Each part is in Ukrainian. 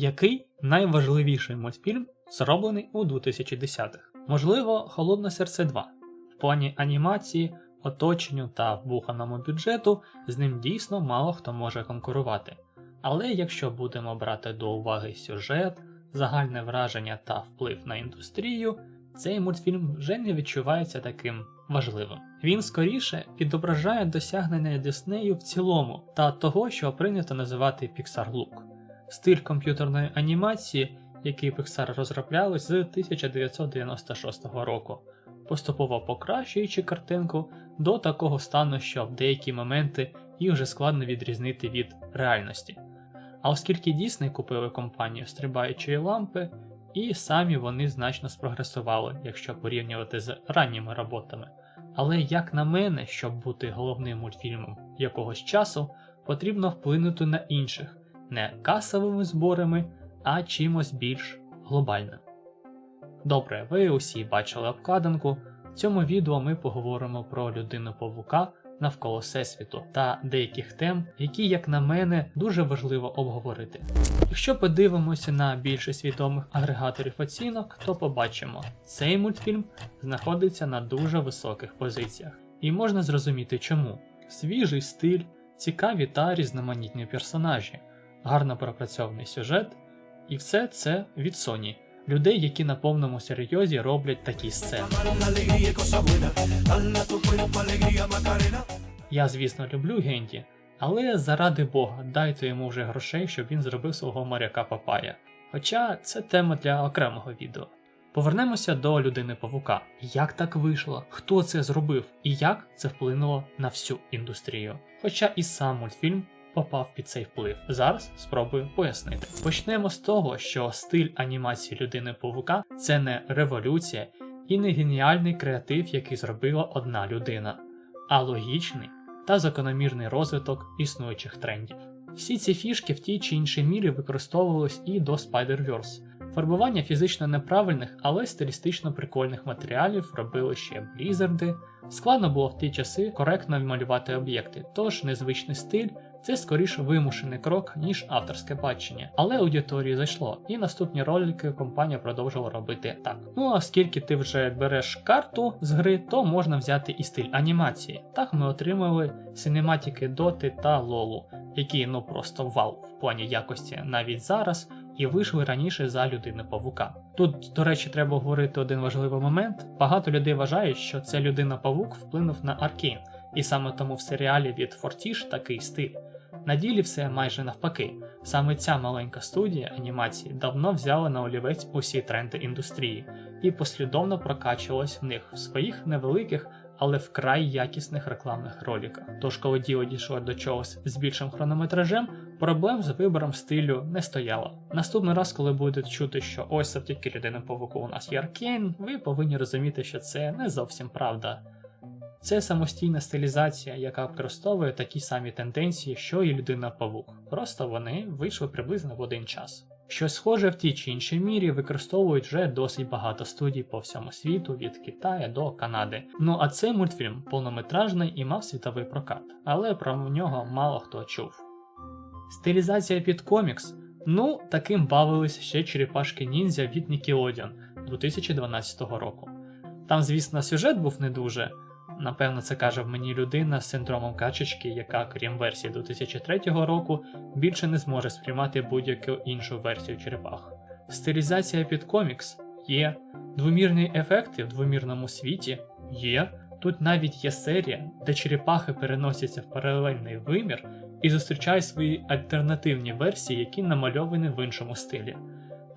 Який найважливіший мультфільм зроблений у 2010-х? Можливо, Холодне серце 2. В плані анімації, оточенню та вбуханому бюджету з ним дійсно мало хто може конкурувати. Але якщо будемо брати до уваги сюжет, загальне враження та вплив на індустрію, цей мультфільм вже не відчувається таким важливим. Він скоріше відображає досягнення Диснею в цілому та того, що прийнято називати Pixar Look. Стиль комп'ютерної анімації, який Pixar розробляли з 1996 року, поступово покращуючи картинку до такого стану, що в деякі моменти їх вже складно відрізнити від реальності. А оскільки Disney купили компанію стрибаючої лампи, і самі вони значно спрогресували, якщо порівнювати з ранніми роботами. Але як на мене, щоб бути головним мультфільмом якогось часу, потрібно вплинути на інших не касовими зборами, а чимось більш глобальним. Добре, ви усі бачили обкладинку. В цьому відео ми поговоримо про людину павука навколо всесвіту та деяких тем, які, як на мене, дуже важливо обговорити. Якщо подивимося на більшість відомих агрегаторів оцінок, то побачимо, цей мультфільм знаходиться на дуже високих позиціях, і можна зрозуміти чому. Свіжий стиль, цікаві та різноманітні персонажі, гарно пропрацьований сюжет, і все це від Sony, людей, які на повному серйозі роблять такі сцени. Я, звісно, люблю Генді, але заради Бога, дайте йому вже грошей, щоб він зробив свого моряка Папая. Хоча це тема для окремого відео. Повернемося до людини павука. Як так вийшло? Хто це зробив і як це вплинуло на всю індустрію? Хоча і сам мультфільм попав під цей вплив. Зараз спробую пояснити. Почнемо з того, що стиль анімації людини павука це не революція і не геніальний креатив, який зробила одна людина, а логічний та закономірний розвиток існуючих трендів. Всі ці фішки в тій чи іншій мірі використовувались і до Spider-Verse. Фарбування фізично неправильних, але стилістично прикольних матеріалів робили ще блізарди. Складно було в ті часи коректно малювати об'єкти, тож незвичний стиль це скоріше вимушений крок, ніж авторське бачення. Але аудиторії зайшло, і наступні ролики компанія продовжила робити так. Ну а оскільки ти вже береш карту з гри, то можна взяти і стиль анімації. Так ми отримали синематики Доти та Лолу, які ну просто вау в плані якості навіть зараз. І вийшли раніше за людини павука. Тут, до речі, треба говорити один важливий момент. Багато людей вважають, що це людина павук вплинув на Аркейн, і саме тому в серіалі від Фортіж такий стиль. На ділі все майже навпаки. Саме ця маленька студія анімації давно взяла на олівець усі тренди індустрії і послідовно прокачувалась в них в своїх невеликих, але вкрай якісних рекламних роликах. Тож, коли діло дійшло до чогось з більшим хронометражем, проблем з вибором стилю не стояло. Наступний раз, коли будете чути, що ось завдяки людини павуку у нас є Аркейн, ви повинні розуміти, що це не зовсім правда. Це самостійна стилізація, яка використовує такі самі тенденції, що і людина павук. Просто вони вийшли приблизно в один час. Щось схоже в тій чи іншій мірі використовують вже досить багато студій по всьому світу, від Китаю до Канади. Ну а цей мультфільм повнометражний і мав світовий прокат, але про нього мало хто чув. Стилізація під комікс. Ну, таким бавились ще черепашки ніндзя від Nickelodeon 2012 року. Там, звісно, сюжет був не дуже. Напевно, це каже в мені людина з синдромом качечки, яка, крім версії 2003 року, більше не зможе сприймати будь-яку іншу версію черепах. Стилізація під комікс є, двомірні ефекти в двомірному світі є. Тут навіть є серія, де черепахи переносяться в паралельний вимір і зустрічають свої альтернативні версії, які намальовані в іншому стилі.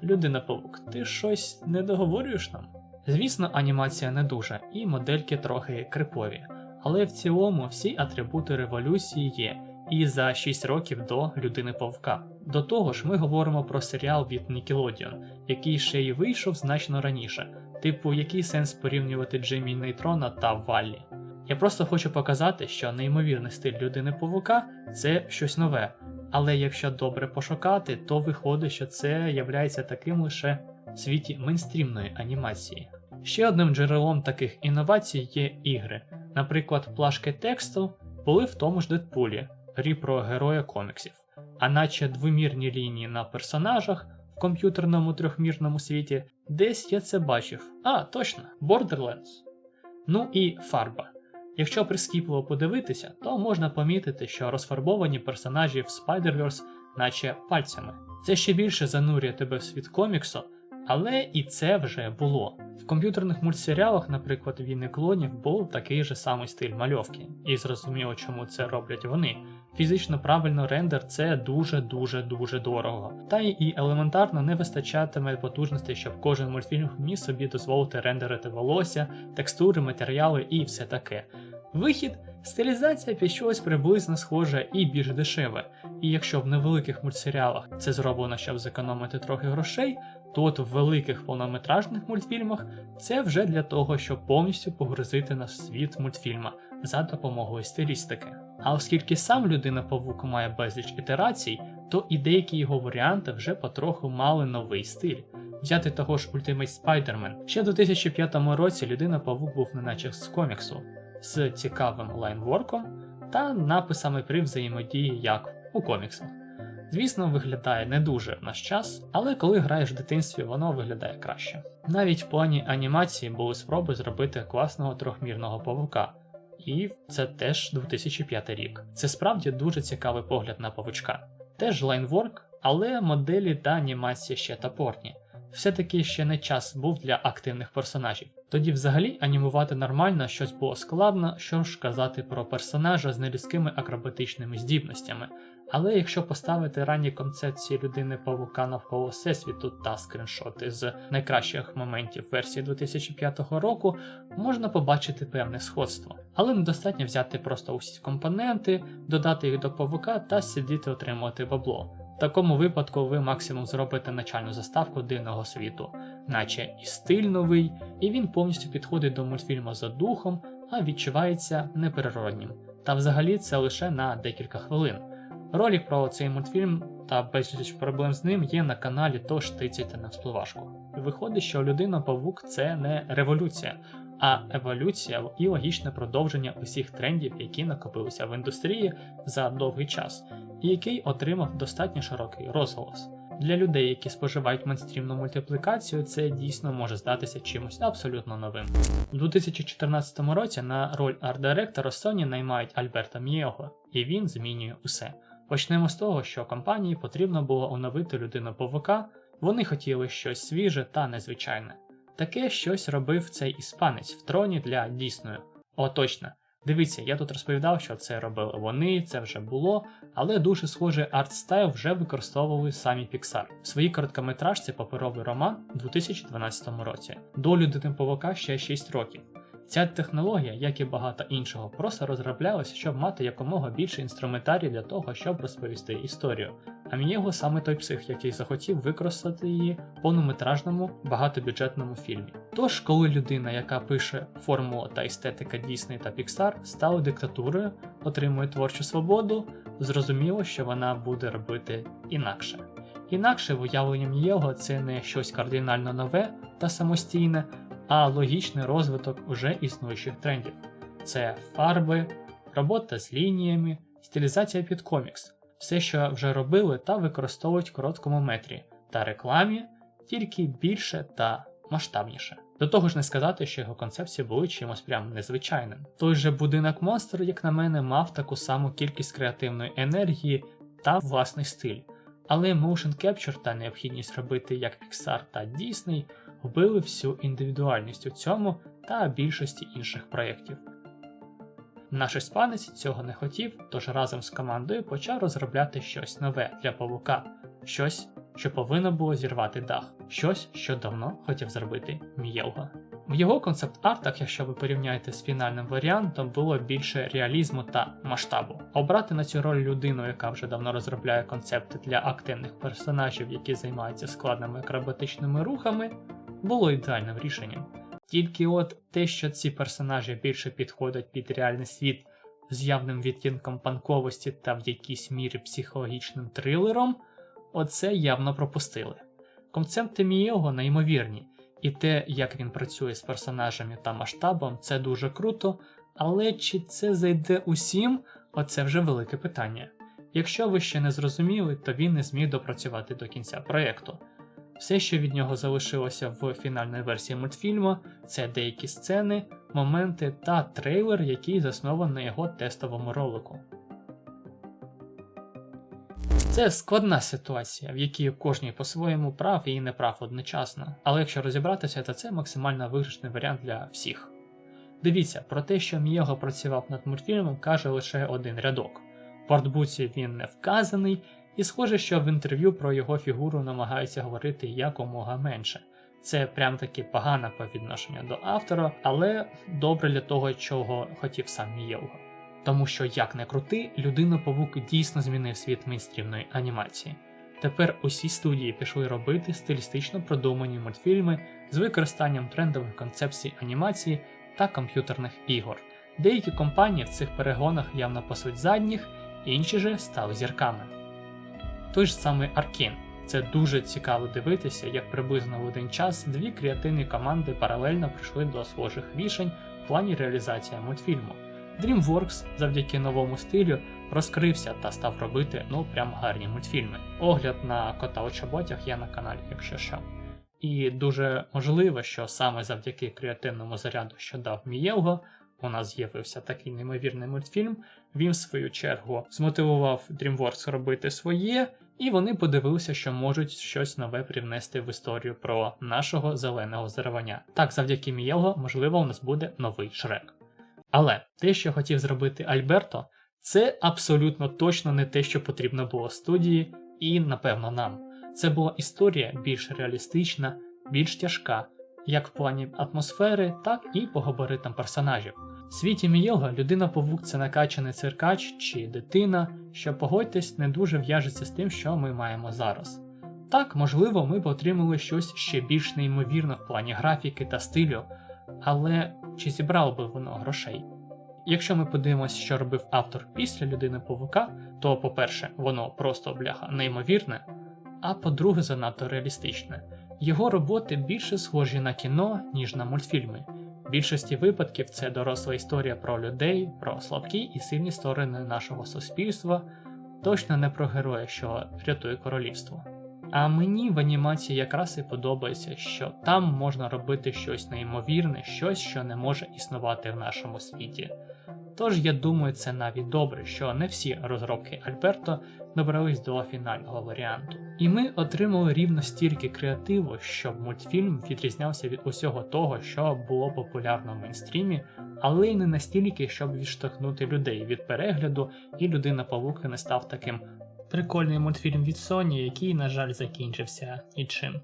Людина павук, ти щось не договорюєш нам? Звісно, анімація не дуже, і модельки трохи крипові, але в цілому всі атрибути революції є, і за 6 років до людини павука. До того ж, ми говоримо про серіал від Nickelodeon, який ще й вийшов значно раніше. Типу, який сенс порівнювати Джиммі Нейтрона та Валлі? Я просто хочу показати, що неймовірний стиль людини павука це щось нове. Але якщо добре пошукати, то виходить, що це являється таким лише в світі мейнстрімної анімації. Ще одним джерелом таких інновацій є ігри. Наприклад, плашки тексту були в тому ж Дедпулі, грі про героя коміксів. а наче двомірні лінії на персонажах в комп'ютерному трьохмірному світі, десь я це бачив. А, точно, Borderlands. Ну і фарба. Якщо прискіпливо подивитися, то можна помітити, що розфарбовані персонажі в Spider-Verse наче пальцями. Це ще більше занурює тебе в світ коміксу, але і це вже було. В комп'ютерних мультсеріалах, наприклад, війни клонів, був такий же самий стиль мальовки, і зрозуміло, чому це роблять вони. Фізично правильно рендер це дуже дуже дуже дорого. Та і елементарно не вистачатиме потужностей, щоб кожен мультфільм міг собі дозволити рендерити волосся, текстури, матеріали і все таке. Вихід стилізація під щось приблизно схоже і більш дешеве. І якщо в невеликих мультсеріалах це зроблено, щоб зекономити трохи грошей, то от в великих повнометражних мультфільмах це вже для того, щоб повністю погрузити нас в світ мультфільма за допомогою стилістики. А оскільки сам людина павук має безліч ітерацій, то і деякі його варіанти вже потроху мали новий стиль. Взяти того ж Ultimate Spider-Man. Ще в 2005 році людина павук був неначе з коміксу, з цікавим лайнворком та написами при взаємодії як у коміксах. Звісно, виглядає не дуже наш час, але коли граєш в дитинстві, воно виглядає краще. Навіть в плані анімації були спроби зробити класного трьохмірного павука, і це теж 2005 рік. Це справді дуже цікавий погляд на павучка. Теж лайнворк, але моделі та анімація ще топорні. Все-таки ще не час був для активних персонажів. Тоді взагалі анімувати нормально щось було складно, що ж казати про персонажа з нелюдськими акробатичними здібностями. Але якщо поставити ранні концепції людини павука навколо всесвіту та скріншоти з найкращих моментів версії 2005 року, можна побачити певне сходство. Але недостатньо взяти просто усі компоненти, додати їх до павука та сидіти отримувати бабло. Такому випадку ви максимум зробите начальну заставку дивного світу, наче і стиль новий, і він повністю підходить до мультфільму за духом, а відчувається неперероднім. Та взагалі це лише на декілька хвилин. Ролик про цей мультфільм та безліч проблем з ним є на каналі, тож тицяйте на вспливашку. Виходить, що людина павук це не революція, а еволюція і логічне продовження усіх трендів, які накопилися в індустрії за довгий час, і який отримав достатньо широкий розголос. Для людей, які споживають мейнстрімну мультиплікацію, це дійсно може здатися чимось абсолютно новим. У 2014 році на роль арт-директора Sony наймають Альберта Мієго, і він змінює усе. Почнемо з того, що компанії потрібно було оновити людину павука, вони хотіли щось свіже та незвичайне. Таке щось робив цей іспанець в троні для дійсної. О, точно. Дивіться, я тут розповідав, що це робили вони, це вже було, але дуже схожий арт-стайл вже використовували самі Pixar в своїй короткометражці паперовий роман у 2012 році. До людини павука ще 6 років. Ця технологія, як і багато іншого, просто розроблялася, щоб мати якомога більше інструментарій для того, щоб розповісти історію. А Мієго саме той псих, який захотів використати її в повнометражному багатобюджетному фільмі. Тож, коли людина, яка пише формула та естетика Disney та Pixar, стала диктатурою, отримує творчу свободу, зрозуміло, що вона буде робити інакше. Інакше виявлення Мієго це не щось кардинально нове та самостійне, а логічний розвиток уже існуючих трендів. Це фарби, робота з лініями, стилізація під комікс, все, що вже робили та використовують в короткому метрі та рекламі, тільки більше та масштабніше. До того ж не сказати, що його концепції були чимось прям незвичайним. Той же будинок монстр, як на мене, мав таку саму кількість креативної енергії та власний стиль. Але motion capture та необхідність робити як Pixar та Disney вбили всю індивідуальність у цьому та більшості інших проєктів. Наш іспанець цього не хотів, тож разом з командою почав розробляти щось нове для павука, щось, що повинно було зірвати дах, щось, що давно хотів зробити Мієлго. В його концепт-артах, якщо ви порівняєте з фінальним варіантом, було більше реалізму та масштабу. Обрати на цю роль людину, яка вже давно розробляє концепти для активних персонажів, які займаються складними акробатичними рухами, було ідеальним рішенням. Тільки от те, що ці персонажі більше підходять під реальний світ з явним відтінком панковості та в якійсь мірі психологічним трилером, оце явно пропустили. Концепти Мієго неймовірні, і те, як він працює з персонажами та масштабом, це дуже круто, але чи це зайде усім, оце вже велике питання. Якщо ви ще не зрозуміли, то він не зміг допрацювати до кінця проєкту. Все, що від нього залишилося в фінальній версії мультфільму, це деякі сцени, моменти та трейлер, який заснований на його тестовому ролику. Це складна ситуація, в якій кожній по-своєму прав і не прав одночасно, але якщо розібратися, то це максимально виграшний варіант для всіх. Дивіться, про те, що Мієго працював над мультфільмом, каже лише один рядок. В артбуці він не вказаний, і схоже, що в інтерв'ю про його фігуру намагаються говорити якомога менше. Це прям таки погано по відношенню до автора, але добре для того, чого хотів сам Мієго. Тому що, як не крути, людина павук дійсно змінив світ мейнстрімної анімації. Тепер усі студії пішли робити стилістично продумані мультфільми з використанням трендових концепцій анімації та комп'ютерних ігор. Деякі компанії в цих перегонах явно пасуть задніх, інші же стали зірками. Той ж самий Arkane. Це дуже цікаво дивитися, як приблизно в один час дві креативні команди паралельно прийшли до схожих рішень в плані реалізації мультфільму. DreamWorks завдяки новому стилю розкрився та став робити ну прям гарні мультфільми. Огляд на кота у чоботях є на каналі, якщо що. І дуже можливо, що саме завдяки креативному заряду, що дав Мієлго, у нас з'явився такий неймовірний мультфільм. Він, в свою чергу, змотивував DreamWorks робити своє, і вони подивилися, що можуть щось нове привнести в історію про нашого зеленого зарвання. Так, завдяки Мієлго, можливо, у нас буде новий шрек. Але те, що хотів зробити Альберто, це абсолютно точно не те, що потрібно було студії, і, напевно, нам. Це була історія більш реалістична, більш тяжка, як в плані атмосфери, так і по габаритам персонажів. В світі Мієлга людина павук це накачаний циркач чи дитина, що погодьтесь не дуже в'яжеться з тим, що ми маємо зараз. Так, можливо, ми б отримали щось ще більш неймовірне в плані графіки та стилю, але чи зібрало би воно грошей? Якщо ми подивимося, що робив автор після людини павука, то, по-перше, воно просто бляха неймовірне, а по-друге, занадто реалістичне. Його роботи більше схожі на кіно, ніж на мультфільми. В більшості випадків це доросла історія про людей, про слабкі і сильні сторони нашого суспільства, точно не про героя, що рятує королівство. А мені в анімації якраз і подобається, що там можна робити щось неймовірне, щось, що не може існувати в нашому світі. Тож я думаю, це навіть добре, що не всі розробки Альберто добрались до фінального варіанту. І ми отримали рівно стільки креативу, щоб мультфільм відрізнявся від усього того, що було популярно в мейнстрімі, але й не настільки, щоб відштовхнути людей від перегляду, і людина павука не став таким прикольний мультфільм від Sony, який, на жаль, закінчився нічим.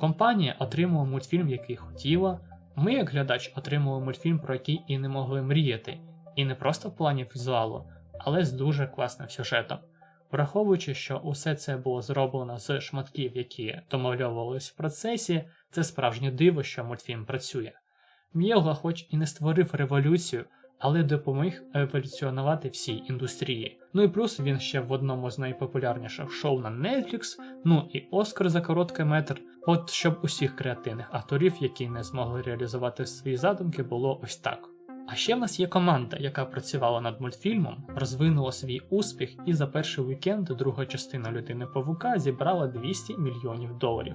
Компанія отримала мультфільм, який хотіла. Ми, як глядач, отримали мультфільм, про який і не могли мріяти, і не просто в плані візуалу, але з дуже класним сюжетом. Враховуючи, що усе це було зроблено з шматків, які домальовувались в процесі, це справжнє диво, що мультфільм працює. Мєлга хоч і не створив революцію, але допоміг еволюціонувати всій індустрії. Ну і плюс він ще в одному з найпопулярніших шоу на Netflix, ну і Оскар за короткий метр. От щоб усіх креативних авторів, які не змогли реалізувати свої задумки, було ось так. А ще в нас є команда, яка працювала над мультфільмом, розвинула свій успіх, і за перший вікенд друга частина людини Павука зібрала 200 мільйонів доларів.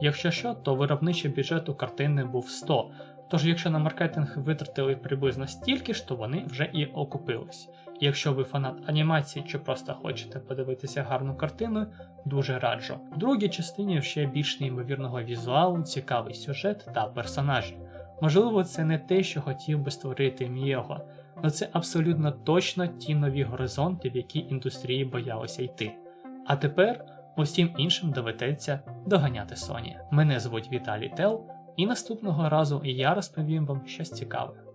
Якщо що, то виробничий бюджет у картини був 100, Тож, якщо на маркетинг витратили приблизно стільки ж, то вони вже і окупились. Якщо ви фанат анімації чи просто хочете подивитися гарну картину, дуже раджу. В другій частині ще більш неймовірного візуалу, цікавий сюжет та персонажі. Можливо, це не те, що хотів би створити Мієго, але це абсолютно точно ті нові горизонти, в які індустрії боялися йти. А тепер усім іншим доведеться доганяти Sony. Мене звуть Віталій Тел. І наступного разу я розповім вам щось цікаве.